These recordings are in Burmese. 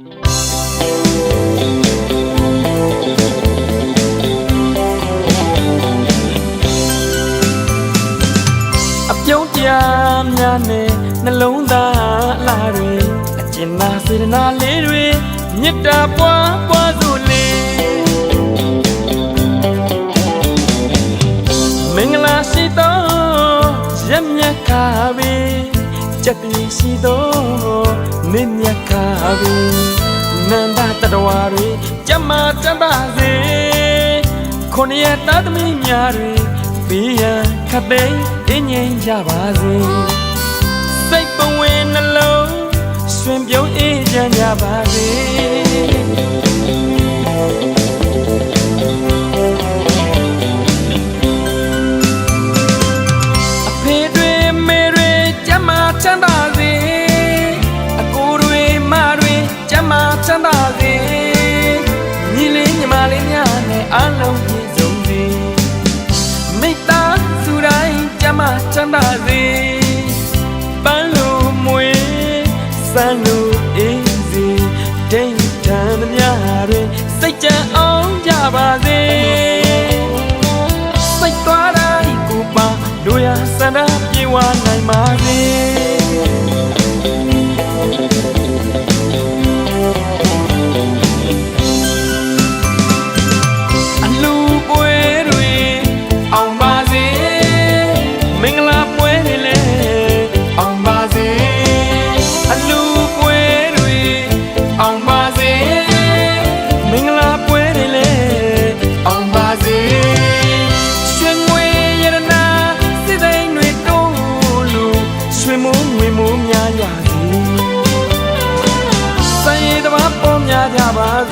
အပြုံးတရားများနဲ့နှလုံးသားအလားတွေအကျဉ်းသာစေတနာလေးတွေမေတ္တာပွားပွားစို့လေမင်္ဂလာရှိသောရက်မြတ်ခါပဲကြက်ပြေရှိသော နေမြတ်ခါပဲနန္ဒတတဝါတွေကြမ်းမာကြမ်းပါစေခုနှစ်ရက်သားသမီးများတွေဘေးရန်ခတ်သိမ်းအင်းငိမ့်ကြပါစေစိတ်ပဝင်နှလုံးရွှင်ပြုံးအေးချမ်းကြပါစေ ပေါ်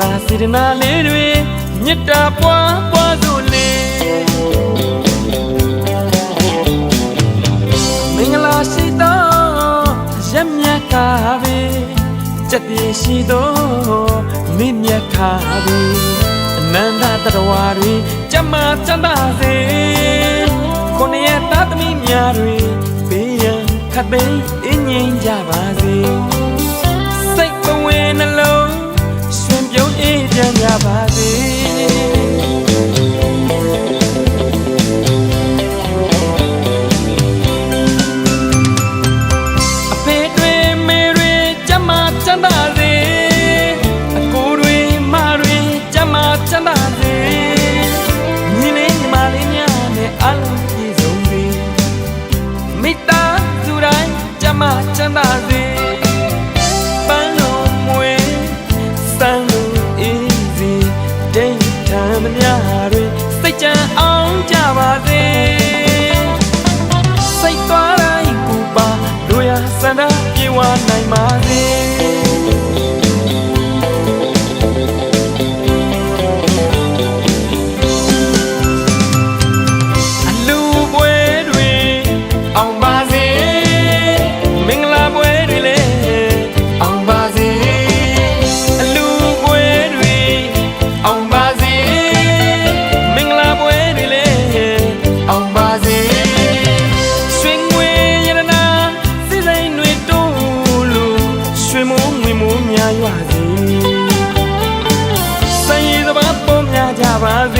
အကျဉ်းသာစေတနာလေးတွေမေတ္တာပွားပွားစို့လေမင်္ဂလာရှိသောရက်မြတ်ခါပဲကြက်ပြေရှိသောမိမြတ်ခါပဲအနန္တတတဝါတွေကြမ်းမာချမ်းသာစေခုနှစ်ရက်သားသမီးများတွေဘေးရန်ခတ်သိမ်းအင်းငိမ့်ကြပါစေ အလုံးပြည့်စုံစေမိသားစုတိုင်းကျမချမ်းသာစေပန်းလုံးမွေစံလုံးအေးစေဒိတ်ထမ်းများတွင်စိတ်ချမ်းအောင်ကြပါစေစိတ်သွားတိုင်းပူပါတို့ရစန္ဒပြေဝနိုင်ပါစေ များရွာစေ။စံရည်သဘာပေါ်များကြပါစေ